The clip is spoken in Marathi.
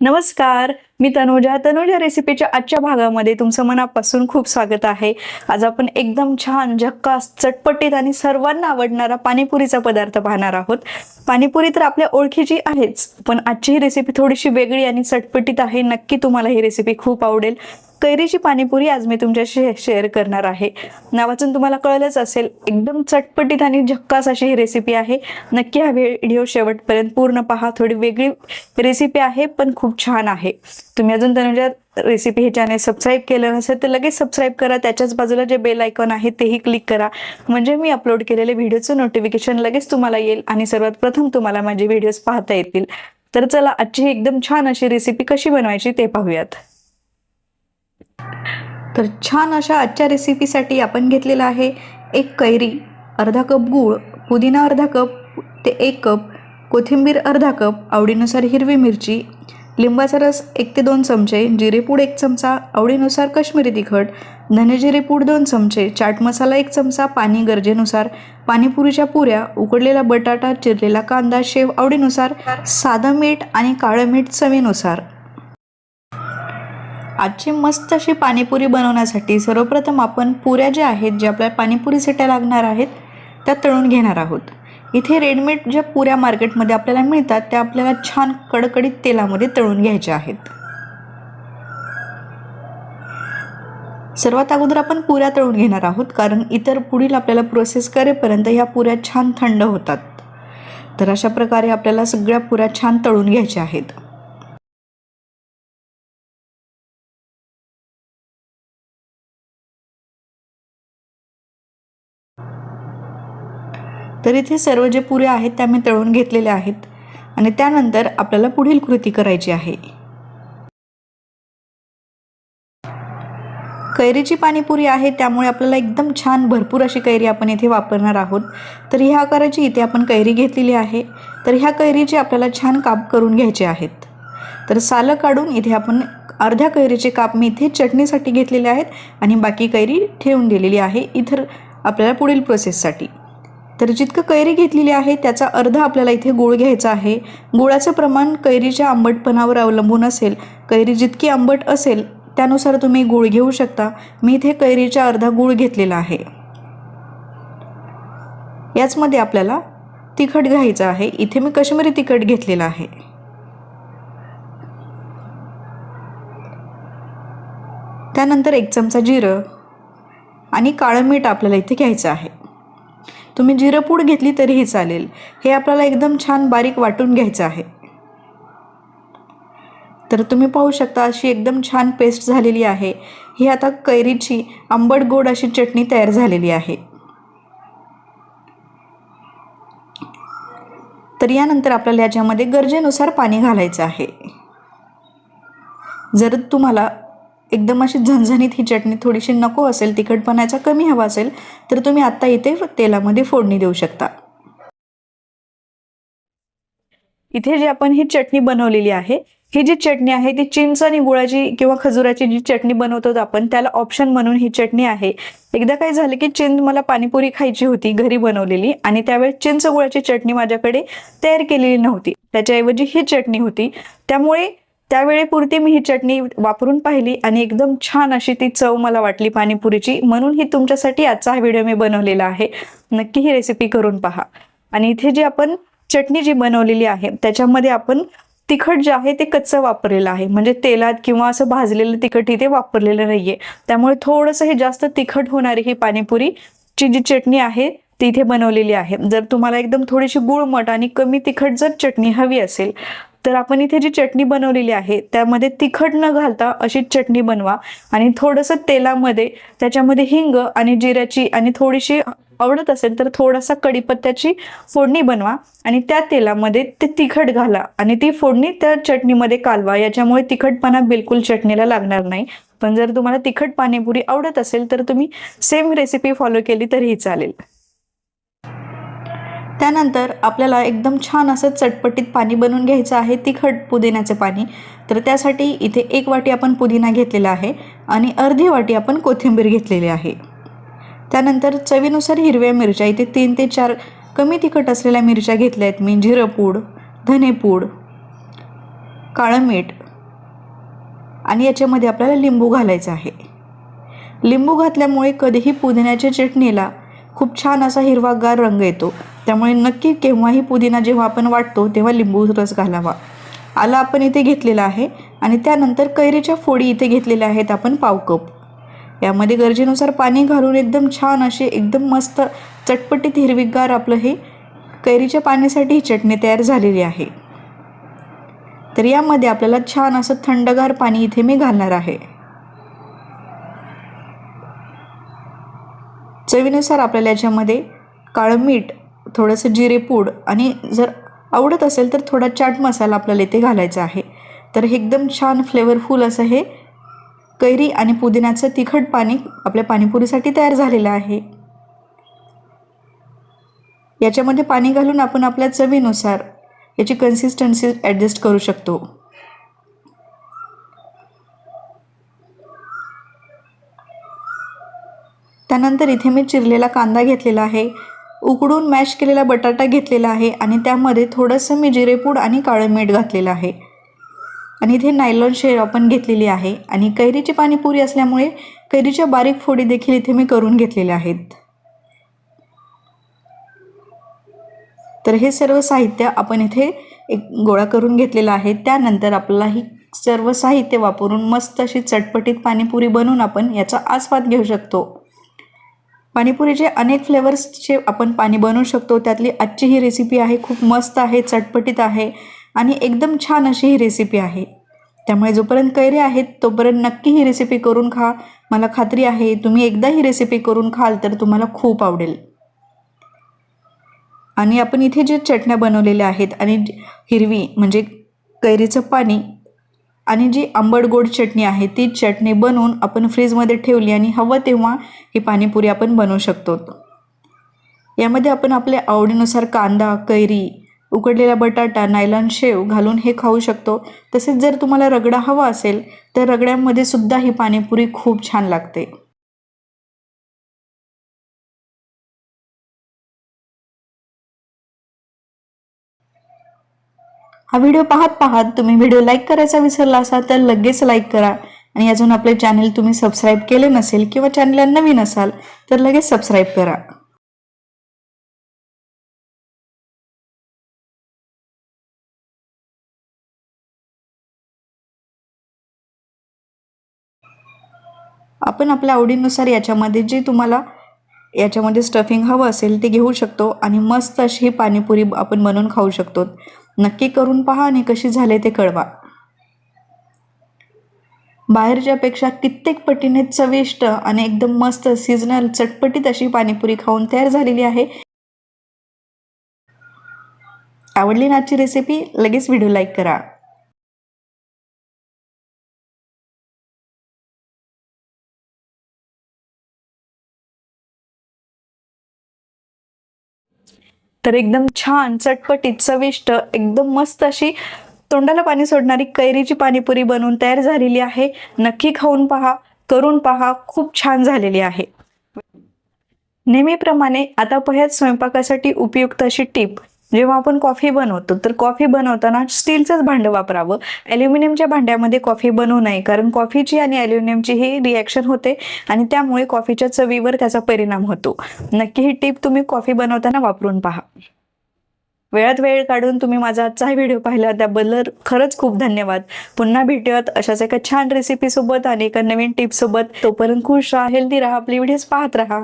नमस्कार मी तनुजा. तनुजा रेसिपीच्या आजच्या भागामध्ये तुमचं मनापासून खूप स्वागत आहे. आज आपण एकदम छान झक्कास चटपटीत आणि सर्वांना आवडणारा पाणीपुरीचा पदार्थ पाहणार आहोत. पाणीपुरी तर आपल्या ओळखीची आहेच पण आजची ही रेसिपी थोडीशी वेगळी आणि चटपटीत आहे. नक्की तुम्हाला ही रेसिपी खूप आवडेल. कैरीची पाणीपुरी आज मी तुमच्याशी शेअर करणार आहे. नावाचून तुम्हाला कळलंच असेल एकदम चटपटीत आणि झक्कास अशी ही रेसिपी आहे. नक्की हा व्हिडिओ शेवटपर्यंत पूर्ण पहा. थोडी वेगळी रेसिपी आहे पण खूप छान आहे. तुम्ही अजून तनुजा रेसिपी हे चॅनल सबस्क्राईब केलं नसेल तर लगेच सबस्क्राईब करा. त्याच्याच बाजूला जे बेल आयकॉन आहे तेही क्लिक करा. म्हणजे मी अपलोड केलेले व्हिडिओचं नोटिफिकेशन लगेच तुम्हाला येईल आणि सर्वात प्रथम तुम्हाला माझे व्हिडिओज पाहता येतील. तर चला आजची एकदम छान अशी रेसिपी कशी बनवायची ते पाहूयात. तर छान अशा आजच्या रेसिपीसाठी आपण घेतलेला आहे एक कैरी अर्धा कप गूळ पुदिना अर्धा कप ते एक कप कोथिंबीर अर्धा कप आवडीनुसार हिरवी मिरची लिंबाचा रस एक ते दोन चमचे जिरेपूड एक चमचा आवडीनुसार काश्मीरी तिखट धनजिरेपूड दोन चमचे चाट मसाला एक चमचा पाणी गरजेनुसार पाणीपुरीच्या पुऱ्या उकडलेला बटाटा चिरलेला कांदा शेव आवडीनुसार साधं मीठ आणि काळं मीठ चवीनुसार. आजची मस्त अशी पाणीपुरी बनवण्यासाठी सर्वप्रथम आपण पुऱ्या ज्या आहेत ज्या आपल्याला पाणीपुरी सिट्या लागणार आहेत त्या तळून घेणार आहोत. इथे रेडीमेड ज्या पुऱ्या मार्केटमध्ये आपल्याला मिळतात त्या आपल्याला छान कडकडीत तेलामध्ये तळून घ्यायच्या आहेत. सर्वात अगोदर आपण पुऱ्या तळून घेणार आहोत कारण इतर पुढील आपल्याला प्रोसेस करेपर्यंत ह्या पुऱ्या छान थंड होतात. तर अशा प्रकारे आपल्याला सगळ्या पुऱ्या छान तळून घ्यायच्या आहेत. तर इथे सर्व जे पुऱ्या आहेत त्या मी तळून घेतलेल्या आहेत. आणि त्यानंतर आपल्याला पुढील कृती करायची आहे. कैरीची पाणीपुरी आहे त्यामुळे आपल्याला एकदम छान भरपूर अशी कैरी आपण इथे वापरणार आहोत. तर ह्या आकाराची इथे आपण कैरी घेतलेली आहे. तर ह्या कैरीचे आपल्याला छान काप करून घ्यायचे आहेत. तर सालं काढून इथे आपण अर्ध्या कैरीचे काप मी इथे चटणीसाठी घेतलेले आहेत आणि बाकी कैरी ठेवून दिलेली आहे. इतर आपल्याला पुढील प्रोसेससाठी तर जितकं कैरी घेतलेली आहे त्याचा अर्धा आपल्याला इथे गूळ घ्यायचा आहे. गुळाचं प्रमाण कैरीच्या आंबटपणावर अवलंबून असेल. कैरी जितकी आंबट असेल त्यानुसार तुम्ही गूळ घेऊ शकता. मी इथे कैरीचा अर्धा गूळ घेतलेला आहे. याचमध्ये आपल्याला तिखट घ्यायचं आहे. इथे मी कश्मीरी तिखट घेतलेलं आहे. त्यानंतर एक चमचा जिरं आणि काळं मीठ आपल्याला इथे घ्यायचं आहे. तुम्ही जिरपूड घेतली तरीही चालेल. हे आपल्याला एकदम छान बारीक वाटून घ्यायचं आहे. तर तुम्ही पाहू शकता अशी एकदम छान पेस्ट झालेली आहे. ही आता कैरीची आंबट गोड अशी चटणी तयार झालेली आहे. तर यानंतर आपल्याला याच्यामध्ये गरजेनुसार पाणी घालायचं आहे. जर तुम्हाला एकदम अशी झणझणीत ही चटणी थोडीशी नको असेल तिखटपणाचा कमी हवा असेल तर तुम्ही आत्ता इथे तेलामध्ये फोडणी देऊ शकता. इथे जी आपण ही चटणी बनवलेली आहे ही जी चटणी आहे ती चिंच आणि गुळाची किंवा खजुराची जी चटणी बनवतो आपण त्याला ऑप्शन म्हणून ही चटणी आहे. एकदा काय झालं की चिंच मला पाणीपुरी खायची होती घरी बनवलेली आणि त्यावेळेस चिंच गुळाची चटणी माझ्याकडे तयार केलेली नव्हती. त्याच्याऐवजी ही चटणी होती. त्यामुळे त्यावेळेपुरती मी ही चटणी वापरून पाहिली आणि एकदम छान अशी ती चव मला वाटली पाणीपुरीची. म्हणून ही तुमच्यासाठी आजचा हा व्हिडिओ मी बनवलेला आहे. नक्की ही रेसिपी करून पहा. आणि इथे जी आपण चटणी जी बनवलेली आहे त्याच्यामध्ये आपण तिखट जे आहे ते कच्चं वापरलेलं आहे. म्हणजे तेलात किंवा असं भाजलेलं तिखट इथे वापरलेलं नाहीये. त्यामुळे थोडंसं हे जास्त तिखट होणारी ही पाणीपुरीची जी चटणी आहे ती इथे बनवलेली आहे. जर तुम्हाला एकदम थोडीशी गुळमट आणि कमी तिखट जर चटणी हवी असेल तर आपण इथे जी चटणी बनवलेली आहे त्यामध्ये तिखट न घालता अशी चटणी बनवा आणि थोडंसं तेलामध्ये त्याच्यामध्ये हिंग आणि जिऱ्याची आणि थोडीशी आवडत असेल तर थोडासा कढीपत्त्याची फोडणी बनवा आणि त्या तेलामध्ये ते तिखट घाला आणि ती फोडणी त्या चटणीमध्ये कालवा. याच्यामुळे तिखटपणा बिलकुल चटणीला लागणार नाही. पण जर तुम्हाला तिखट पाणीपुरी आवडत असेल तर तुम्ही सेम रेसिपी फॉलो केली तरीही चालेल. त्यानंतर आपल्याला एकदम छान असं चटपटीत पाणी बनवून घ्यायचं आहे तिखट पुदिन्याचे पाणी. तर त्यासाठी इथे एक वाटी आपण पुदिना घेतलेला आहे आणि अर्धी वाटी आपण कोथिंबीर घेतलेली आहे. त्यानंतर चवीनुसार हिरव्या मिरच्या इथे तीन ते चार कमी तिखट असलेल्या मिरच्या घेतल्या आहेत मी. जिरंपूड धनेपूड काळं मीठ आणि याच्यामध्ये आपल्याला लिंबू घालायचं आहे. लिंबू घातल्यामुळे कधीही पुदिन्याच्या चटणीला खूप छान असा हिरवागार रंग येतो. त्यामुळे नक्की केव्हाही पुदिना जेव्हा आपण वाटतो तेव्हा लिंबू रस घालावा. आला आपण इथे घेतलेला आहे आणि त्यानंतर कैरीच्या फोडी इथे घेतलेल्या आहेत आपण पाव कप यामध्ये गरजेनुसार पाणी घालून एकदम छान असे एकदम मस्त चटपटीत हिरवीगार आपलं हे कैरीच्या पाण्यासाठी ही चटणी तयार झालेली आहे. तर यामध्ये आपल्याला छान असं थंडगार पाणी इथे मी घालणार आहे. चवीनुसार आपल्याला याच्यामध्ये काळं मीठ थोडंसं जिरेपूड आणि जर आवडत असेल तर थोडा चाट मसाला आपल्याला इथे घालायचा आहे. तर हे एकदम छान फ्लेवरफुल असं हे कैरी आणि पुदिन्याचं तिखट पाणी आपल्या पाणीपुरीसाठी तयार झालेलं आहे. याच्यामध्ये पाणी घालून आपण आपल्या चवीनुसार याची कन्सिस्टन्सी ॲडजस्ट करू शकतो. त्यानंतर इथे मी चिरलेला कांदा घेतलेला आहे. उकडून मॅश केलेला बटाटा घेतलेला आहे आणि त्यामध्ये थोडंसं मी जिरेपूड आणि काळं मीठ घातलेलं आहे. आणि इथे नायलॉन शेर आपण घेतलेली आहे आणि कैरीची पाणीपुरी असल्यामुळे कैरीच्या बारीक फोडी देखील इथे मी करून घेतलेल्या आहेत. तर हे सर्व साहित्य आपण इथे एक गोळा करून घेतलेलं आहे. त्यानंतर आपल्याला ही सर्व साहित्य वापरून मस्त अशी चटपटीत पाणीपुरी बनवून आपण याचा आस्वाद घेऊ शकतो. पाणीपुरीचे अनेक फ्लेवर्सचे आपण पाणी बनवू शकतो. त्यातली आजची ही रेसिपी आहे खूप मस्त आहे चटपटीत आहे आणि एकदम छान अशी ही रेसिपी आहे. त्यामुळे जोपर्यंत कैरे आहेत तोपर्यंत नक्की ही रेसिपी करून खा. मला खात्री आहे तुम्ही एकदा ही रेसिपी करून खाल तर तुम्हाला खूप आवडेल. आणि आपण इथे जे चटण्या बनवलेल्या आहेत आणि हिरवी म्हणजे कैरीचं पाणी आणि जी आंबट गोड चटणी आहे ती चटणी बनवून आपण फ्रीजमध्ये ठेवली आणि हवं तेव्हा ही पाणीपुरी आपण बनवू शकतो. यामध्ये आपण आपल्या आवडीनुसार कांदा कैरी उकडलेला बटाटा नायलॉन शेव घालून हे खाऊ शकतो. तसेच जर तुम्हाला रगडा हवा असेल तर रगड्यामध्ये सुद्धा ही पाणीपुरी खूप छान लागते. हा व्हिडिओ पाहत पाहत तुम्ही व्हिडिओ लाईक करायचा विसरला असाल तर लगेच लाईक करा. आणि अजून आपले चॅनल तुम्ही सबस्क्राईब केले नसेल किंवा चॅनलला नवीन असाल तर लगेच सबस्क्राईब करा. आपण आपल्या आवडीनुसार याच्यामध्ये जे तुम्हाला याच्यामध्ये स्टफिंग हवं असेल ते घेऊ शकतो आणि मस्त अशी ही पाणीपुरी आपण बनवून खाऊ शकतो. नक्की करून पहा आणि कशी झाले ते कळवा. बाहेरच्यापेक्षा कित्येक पटीने चविष्ट आणि एकदम मस्त सीजनल चटपटीत अशी पाणीपुरी खाऊन तयार झालेली आहे. आवडली ना आजची रेसिपी लगेच व्हिडिओ लाईक करा. तर एकदम छान चटपटीत चविष्ट एकदम मस्त अशी तोंडाला पाणी सोडणारी कैरीची पाणीपुरी बनवून तयार झालेली आहे. नक्की खाऊन पहा करून पहा खूप छान झालेली आहे. नेहमीप्रमाणे आता पह्यात स्वयंपाकासाठी उपयुक्त अशी टीप. जेव्हा आपण कॉफी बनवतो तर कॉफी बनवताना स्टीलचंच भांडं वापरावं. ॲल्युमिनियमच्या भांड्यामध्ये कॉफी बनवू नये कारण कॉफीची आणि ॲल्युमिनियमची ही रिॲक्शन होते आणि त्यामुळे कॉफीच्या चवीवर त्याचा परिणाम होतो. नक्की ही टीप तुम्ही कॉफी बनवताना वापरून पहा. वेळात वेळ काढून तुम्ही माझा आजचा व्हिडिओ पाहिला त्याबद्दल खरंच खूप धन्यवाद. पुन्हा भेटूयात अशाच एका छान रेसिपीसोबत आणि एका नवीन टिपसोबत तोपर्यंत खुश राहा हेल्दी राहा आपली व्हिडिओज पाहत राहा.